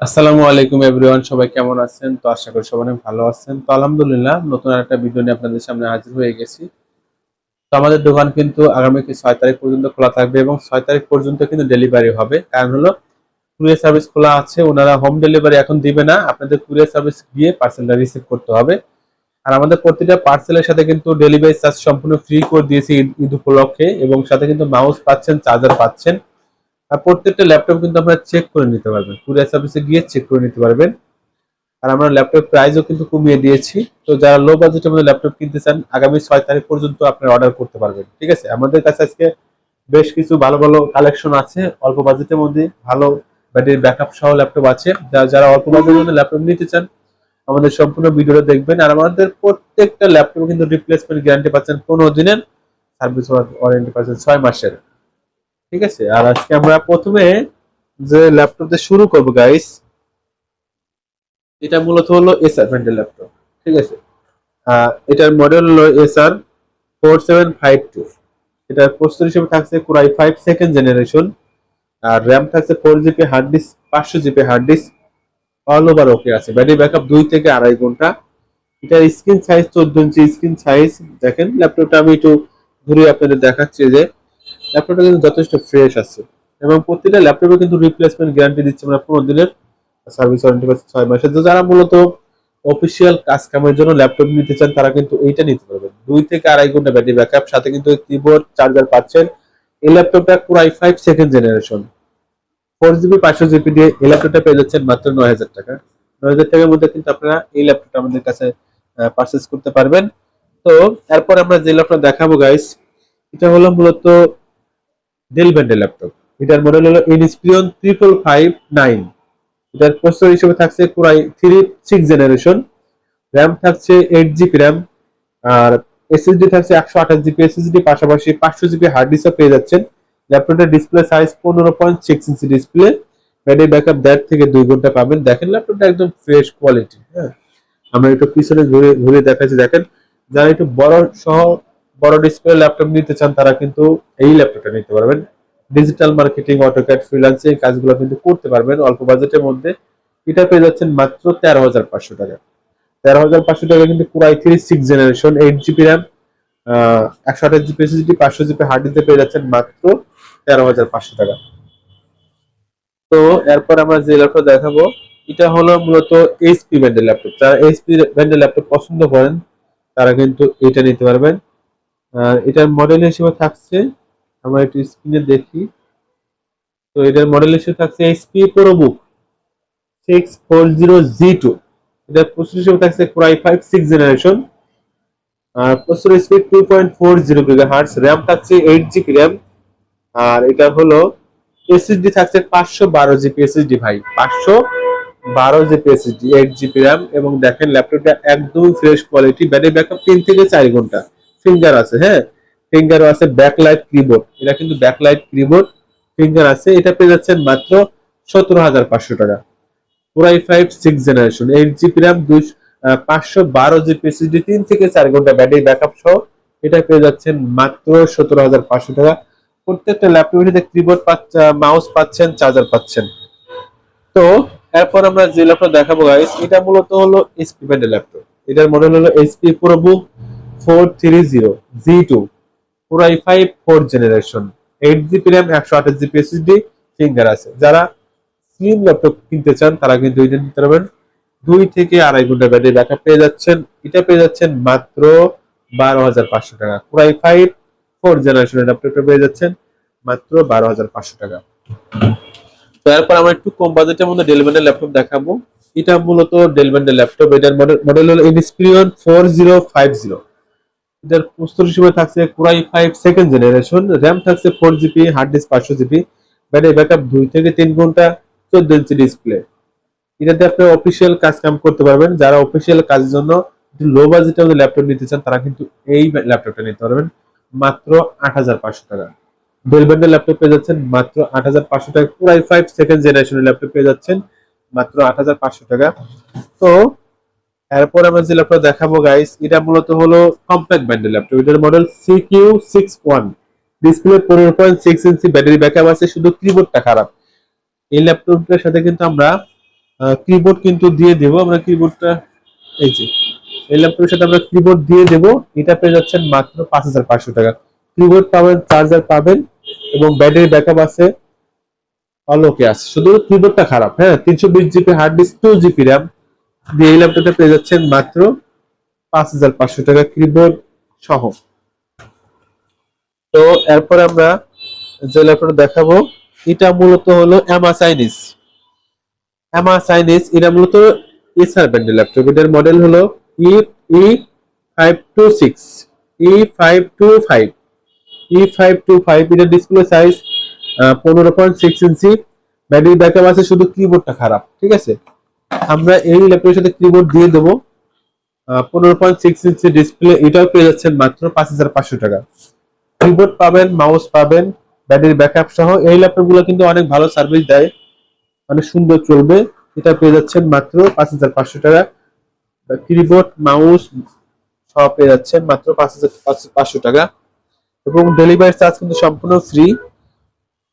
আসসালামু আলাইকুম এভরিওয়ান, সবাই কেমন আছেন? তো আশা করি সবাই ভালো আছেন। তো আলহামদুলিল্লাহ, নতুন একটা ভিডিও নিয়ে আপনাদের সামনে হাজির হয়ে গেছি। তো আমাদের দোকান কিন্তু আগামী কি ছয় তারিখ পর্যন্ত খোলা থাকবে এবং ছয় তারিখ পর্যন্ত কিন্তু ডেলিভারি হবে। কারণ হলো কুরিয়ার সার্ভিস খোলা আছে, ওনারা হোম ডেলিভারি এখন দিবে না। আপনাদের কুরিয়ার সার্ভিস গিয়ে পার্সেলটা রিসিভ করতে হবে। আর আমাদের প্রতিটা পার্সেলের সাথে কিন্তু ডেলিভারি চার্জ সম্পূর্ণ ফ্রি করে দিয়েছি ঈদ উপলক্ষে এবং সাথে কিন্তু মাউস পাচ্ছেন চার্জার পাচ্ছেন। আর প্রত্যেকটা ল্যাপটপ কিন্তু আপনারা চেক করে নিতে পারবেন। কুরিয়ার সার্ভিসে গিয়ে চেক করে নিতে পারবেন। আর আমরা ল্যাপটপ প্রাইসও কিন্তু কমিয়ে দিয়েছি। তো যারা লো বাজেটের মধ্যে ল্যাপটপ কিনতে চান, আগামী ছয় তারিখ পর্যন্ত আপনারা অর্ডার করতে পারবেন। ঠিক আছে? আমাদের কাছে আজকে বেশ কিছু ভালো ভালো কালেকশন আছে। অল্প বাজেটের মধ্যে ভালো ব্যাটারি ব্যাকআপ সহ ল্যাপটপ আছে। যারা অল্প বাজেটের মধ্যে ল্যাপটপ নিতে চান, আমাদের সম্পূর্ণ ভিডিওটা দেখবেন। আর আমাদের প্রত্যেকটা ল্যাপটপ কিন্তু রিপ্লেসমেন্ট গ্যারান্টি পাচ্ছেন পনেরো দিনের। সার্ভিস ওয়ারেন্টি পাচ্ছেন ছয় মাসের। ঠিক আছে? আর আজকে আমরা প্রথমে যে ল্যাপটপ দিয়ে শুরু করব গাইস এটা মূলত হলো এসআর ব্র্যান্ডের ল্যাপটপ ঠিক আছে? এটার মডেল হলো SR four seven five two এটার প্রস্তুত হিসেবে থাকছে core i five second generation R RAM থাকছে ফোর জিবি হার্ড ডিস্ক পাঁচশো GB hard disk all over okay আছে। ব্যাটারি ব্যাকআপ দুই থেকে আড়াই ঘণ্টা। এটার স্ক্রিন সাইজ চোদ্দ ইঞ্চি স্ক্রিন সাইজ দেখেন ল্যাপটপটা আমি একটু ঘুরে আপনাদের দেখাচ্ছি যে ল্যাপটপটা কিন্তু যথেষ্ট ফ্রেশ আছে। এবং প্রতিটা ল্যাপটপে কিন্তু রিপ্লেসমেন্ট গ্যারান্টি দিচ্ছে আমরা পনেরো দিনের সার্ভিস ওয়ারেন্টি পাচ্ছে ছয় মাসের। তো যারা মূলত অফিসিয়াল কাজ কামের জন্য ল্যাপটপ নিতে চান, তারা কিন্তু এইটা নিতে পারবেন। দুই থেকে আড়াই ঘণ্টা ব্যাটারি ব্যাকআপ সাথে কিন্তু কিবোর্ড চার্জার পাচ্ছেন। এই ল্যাপটপটা core i five second generation four GB পাঁচশো জিবি দিয়ে এই ল্যাপটপটা পেয়ে যাচ্ছেন মাত্র নয় হাজার টাকা। নয় হাজার টাকার মধ্যে কিন্তু আপনারা এই ল্যাপটপটা আমাদের কাছে পারচেস করতে পারবেন। তো এরপর আমরা যে ল্যাপটপ দেখাবো গাইস এটা হলো মূলত ডেল ব্যান্ডের ল্যাপটপ এটার মডেল হলো ইনস্পিরিয়ন ট্রিপল ফাইভ নাইন এটার প্রসেসর হিসেবে থাকছে পুরাই থ্রি সিক্স জেনারেশন র্যাম থাকছে এইট জিবি র্যাম আর এসএসডি থাকছে একশো আঠাশ জিবি এসএসডি পাশাপাশি পাঁচশো জিবি হার্ড ডিস্কও পেয়ে যাচ্ছেন। ল্যাপটপের ডিসপ্লে সাইজ পনেরো point six inch display battery backup দেড় থেকে দুই ঘণ্টা পাবেন। দেখেন ল্যাপটপটা একদম ফ্রেশ কোয়ালিটি হ্যাঁ। আমরা একটু পিছনে ঘুরে ঘুরে দেখাচ্ছি। দেখেন, যারা একটু বড় সহ বড় ডিসপ্লে ল্যাপটপ নিতে চান, তারা কিন্তু এই ল্যাপটপটা নিতে পারবেন। ডিজিটাল মার্কেটিং অটোক্যাড ফ্রিল্যান্সিং কাজগুলো কিন্তু করতে পারবেন অল্প বাজেটের মধ্যে। এটা পেয়ে যাচ্ছেন মাত্র তেরো হাজার পাঁচশো টাকা। তেরো হাজার পাঁচশো টাকা কিন্তু পুরাই three six generation eight GB RAM একশো আঠাশ জিবি এসএসডি পাঁচশো জিবি হার্ড ডিস্কে পেয়ে যাচ্ছেন মাত্র তেরো হাজার পাঁচশো টাকা। তো এরপর আমরা যে ল্যাপটপ দেখাবো, এটা হলো মূলত এইচপি ব্র্যান্ডের ল্যাপটপ যারা এইচপি ব্র্যান্ডের ল্যাপটপ পছন্দ করেন, তারা কিন্তু এটা নিতে পারবেন। এটার মডেল হিসেবে থাকছে, আমরা একটু স্ক্রিনে দেখি। তো এটার মডেল হিসেবে থাকছে HP ProBook six four zero G two এটার প্রসেসর হিসেবে থাকছে core i five six generation R processor speed two point four zero gigahertz RAM থাকছে এইট জিবি র্যাম আর এটা হলো এসএসডি থাকছে পাঁচশো বারো জিবি এসএসডি ভাই, পাঁচশো বারো GB SSD eight GB RAM এবং দেখেন ল্যাপটপটা একদম ফ্রেশ কোয়ালিটি ব্যাটারি ব্যাকআপ তিন থেকে চার ঘণ্টা। ফিঙ্গার আছে হ্যাঁ? ফিঙ্গারও আছে ব্যাকলাইট কিবোর্ড এটা কিন্তু ব্যাকলাইট কিবোর্ড ফিঙ্গার আছে। এটা পেয়ে যাচ্ছেন মাত্র সতেরো হাজার পাঁচশো টাকা। পুরাই five six generation eight GB RAM দুই পাঁচশো বারো জিবি এসএসডি তিন থেকে চার ঘণ্টা ব্যাটারি ব্যাকআপ সহ এটা পেয়ে যাচ্ছেন মাত্র সতেরো হাজার পাঁচশো টাকা। প্রত্যেকটা ল্যাপটপের সাথে কিবোর্ড মাউস পাচ্ছেন চার্জার পাচ্ছেন। তো, এরপর আমরা যে ল্যাপটপ দেখাবো গাইস এটা মূলত হলো এসপি ব্র্যান্ডের ল্যাপটপ এটার মডেল হলো SP ProBook four three zero G two পুরাই five four generation eight GB RAM একশো আঠাশ জিবি এসএসডি ফিঙ্গার আছে। যারা স্লিম ল্যাপটপ কিনতে চান, তারা কিন্তু এটা নিতে পারবেন। দুই থেকে আড়াই ঘণ্টা ব্যাটারি ব্যাকআপ পেয়ে যাচ্ছেন। এটা পেয়ে যাচ্ছেন মাত্র বারো হাজার পাঁচশো টাকা। পুরাই ফাইভ ফোর জেনারেশনের ল্যাপটপটা পেয়ে যাচ্ছেন মাত্র বারো হাজার পাঁচশো টাকা। তারপর আমরা একটু কম বাজেটের মধ্যে ডেলব্যান্ডের ল্যাপটপ দেখাবো। এটা মূলত ডেলব্যান্ডের ল্যাপটপ এটার মডেল হলো Inspiron four zero five zero এটার প্রস্তুত হিসেবে থাকছে core i five second generation RAM থাকছে ফোর জিবি হার্ড ডিস্ক পাঁচশো জিবি ব্যাটারি ব্যাকআপ দুই থেকে তিন ঘণ্টা, চোদ্দ ইঞ্চি ডিসপ্লে এটাতে আপনি অফিসিয়াল কাজ কাম করতে পারবেন। যারা অফিসিয়াল কাজের জন্য লো বাজেটের মধ্যে ল্যাপটপ নিতে চান, তারা কিন্তু এই ল্যাপটপটা নিতে পারবেন। মাত্র আট হাজার পাঁচশো টাকা। ডেলব্যান্ডের ল্যাপটপ পেয়ে যাচ্ছেন, মাত্র আট হাজার পাঁচশো টাকা। পুরাই ফাইভ সেকেন্ড জেনারেশনের ল্যাপটপ পেয়ে যাচ্ছেন, মাত্র আট হাজার পাঁচশো টাকা। তো এরপর আমরা যে ল্যাপটপ দেখাবো গাইস এটা মূলত হলো কম্প্যাক্ট ব্যান্ডের ল্যাপটপ এটার model C Q six one display পনেরো point six inch battery backup আছে, শুধু কিবোর্ডটা খারাপ। এই ল্যাপটপটার সাথে কিন্তু আমরা কিবোর্ড কিন্তু দিয়ে দেব। আমরা কিবোর্ডটা এই যে, এই ল্যাপটপের সাথে আমরা কিবোর্ড দিয়ে দেব। এটা পেয়ে যাচ্ছেন মাত্র পাঁচ হাজার পাঁচশো টাকা। কিবোর্ড পাবেন চার্জার পাবেন এবং ব্যাটারি ব্যাকআপ আছে। অল ওকে আছে। শুধু কিবোর্ডটা খারাপ হ্যাঁ তিনশো বিশ GB hard disk two GB RAM দিয়ে এই ল্যাপটপটা পেয়ে যাচ্ছেন মাত্র পাঁচ হাজার পাঁচশো টাকা কিবোর্ড সহ। তো এরপর আমরা যে ল্যাপটপ দেখাবো, এটা মূলত হলো এমা চাইনিজ এমা চাইনিজ এটা মূলত এসআর ব্র্যান্ডের ল্যাপটপ এটার মডেল হলো E E five two six E five two five E five two five এটার ডিসপ্লে সাইজ পনেরো point six inch battery backup আছে, শুধু কিবোর্ডটা খারাপ, ঠিক আছে? আমরা এই ল্যাপটপের সাথে কিবোর্ড দিয়ে দেবো। পনেরো পয়েন্ট সিক্স ইঞ্চি ডিসপ্লে এটাও পেয়ে যাচ্ছেন মাত্র পাঁচ হাজার পাঁচশো টাকা। কিবোর্ড পাবেন মাউস পাবেন ব্যাটারি ব্যাকআপ সহ। এই ল্যাপটপগুলো কিন্তু অনেক ভালো সার্ভিস দেয়। অনেক সুন্দর চলবে। এটা পেয়ে যাচ্ছেন মাত্র পাঁচ হাজার পাঁচশো টাকা। কিবোর্ড মাউস সব পেয়ে যাচ্ছেন মাত্র পাঁচ হাজার পাঁচশো টাকা। এবং ডেলিভারি চার্জ কিন্তু সম্পূর্ণ ফ্রি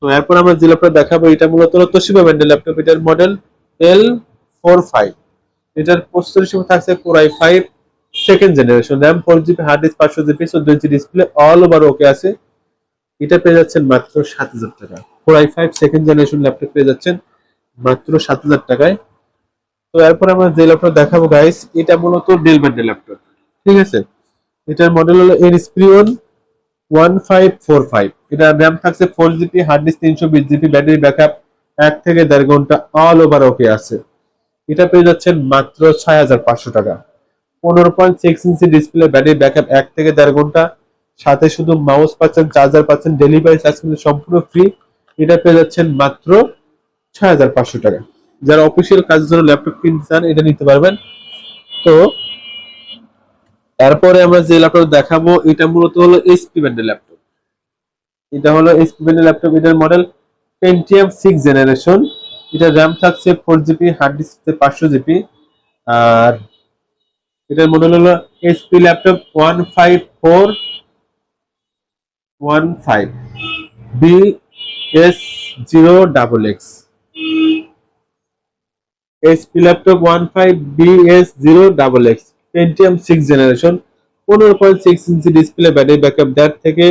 তো এরপর আমরা যে ল্যাপটপ দেখাবো, এটা মূলত হলো তোশিবা ব্র্যান্ডের ল্যাপটপ এটার মডেল এল ফোর ফাইভ এটার প্রস্তুত হিসেবে থাকছে core i five second generation RAM four GB hard disk পাঁচশো জিবি চোদ্দ inch display all over okay আছে। এটা পেয়ে যাচ্ছেন মাত্র সাত হাজার টাকা। Core i five second generation laptop পেয়ে যাচ্ছেন মাত্র সাত হাজার টাকায়। তো এরপর আমরা যে ল্যাপটপ দেখাবো গাইস এটা মূলত ডেল ব্র্যান্ডের ল্যাপটপ ঠিক আছে? এটার মডেল হলো Inspiron one five four five এটা র্যাম থাকছে ফোর জিবি হার্ড ডিস্ক তিনশো বিশ জিবি ব্যাটারি ব্যাকআপ এক থেকে দেড় ঘণ্টা অল ওভার ওকে আছে। এটা পেয়ে যাচ্ছেন মাত্র ছয় হাজার পাঁচশো টাকা। পনেরো point six inch display battery backup এক থেকে দেড় ঘণ্টা। সাথে শুধু মাউস পাচ্ছেন চার্জার পাচ্ছেন ডেলিভারি চার্জ কিন্তু সম্পূর্ণ ফ্রি এটা পেয়ে যাচ্ছেন মাত্র ছয় হাজার পাঁচশো টাকা। যারা অফিসিয়াল কাজের জন্য ল্যাপটপ কিনতে চান, এটা নিতে পারবেন। তো, এরপরে আমরা যে ল্যাপটপ দেখাবো, এটা মূলত হলো এইচপি ব্র্যান্ডের ল্যাপটপ এটা হলো এইচপি ব্র্যান্ডের ল্যাপটপ এটার মডেল পেন্টিএম সিক্স জেনারেশন এটা র্যাম থাকছে ফোর জিবি হার্ড ডিস্ক পাঁচশো জিবি আর এটার মডেল হলো HP laptop one five four one five B S zero double X HP laptop one five B S zero double X Pentium six generation পনেরো point six inch display battery backup দেড় থেকে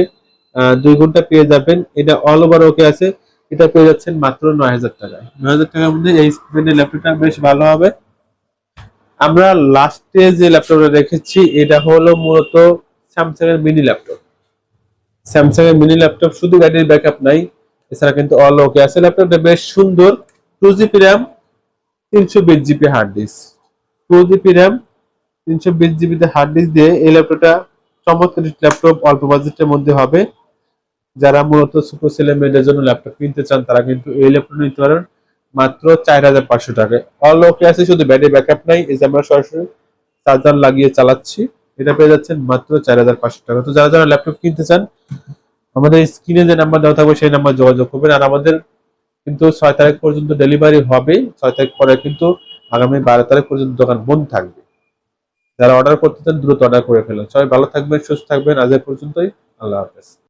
দুই ঘণ্টা পেয়ে যাবেন। এটা all over okay আছে। এটা পেয়ে যাচ্ছেন মাত্র নয় হাজার টাকায়। নয় হাজার টাকার মধ্যে এই স্ক্রিনের ল্যাপটপটা বেশ ভালো হবে। আমরা লাস্টে যে ল্যাপটপটা রেখেছি, এটা হলো মূলত স্যামসাং এর মিনি ল্যাপটপ স্যামসাং এর মিনি ল্যাপটপ শুধু ব্যাটারি ব্যাকআপ নাই, এছাড়া কিন্তু অল ওকে আছে। ল্যাপটপটা বেশ সুন্দর টু জিবি র্যাম তিনশো বিশ GB hard disk two GB RAM তিনশো বিশ জিবিতে হার্ড ডিস্ক দিয়ে এই ল্যাপটপটা চমৎকার ল্যাপটপ অল্প বাজেটের মধ্যে হবে। যারা মূলত ছোট ছেলে মেয়েদের জন্য ল্যাপটপ কিনতে চান, তারা কিন্তু এই ল্যাপটপ নিতে পারেন মাত্র চার হাজার পাঁচশো টাকায়। অল ওকে আছে, শুধু ব্যাটারি ব্যাকআপ নাই, এই যে আমরা সরাসরি চার্জার লাগিয়ে চালাচ্ছি, এটা পেয়ে যাচ্ছেন মাত্র চার হাজার পাঁচশো টাকা। তো যারা যারা ল্যাপটপ কিনতে চান, আমাদের স্ক্রিনে যে নাম্বার দেওয়া থাকবে, সেই নাম্বার যোগাযোগ করবেন। আর আমাদের কিন্তু ছয় তারিখ পর্যন্ত ডেলিভারি হবে। ছয় তারিখ পরে কিন্তু আগামী বারো তারিখ পর্যন্ত দোকান বন্ধ থাকবে। যারা অর্ডার করতে চান, দ্রুত অর্ডার করে ফেলুন। সবাই ভালো থাকবেন, সুস্থ থাকবেন। আজ পর্যন্তই। আল্লাহ হাফেজ।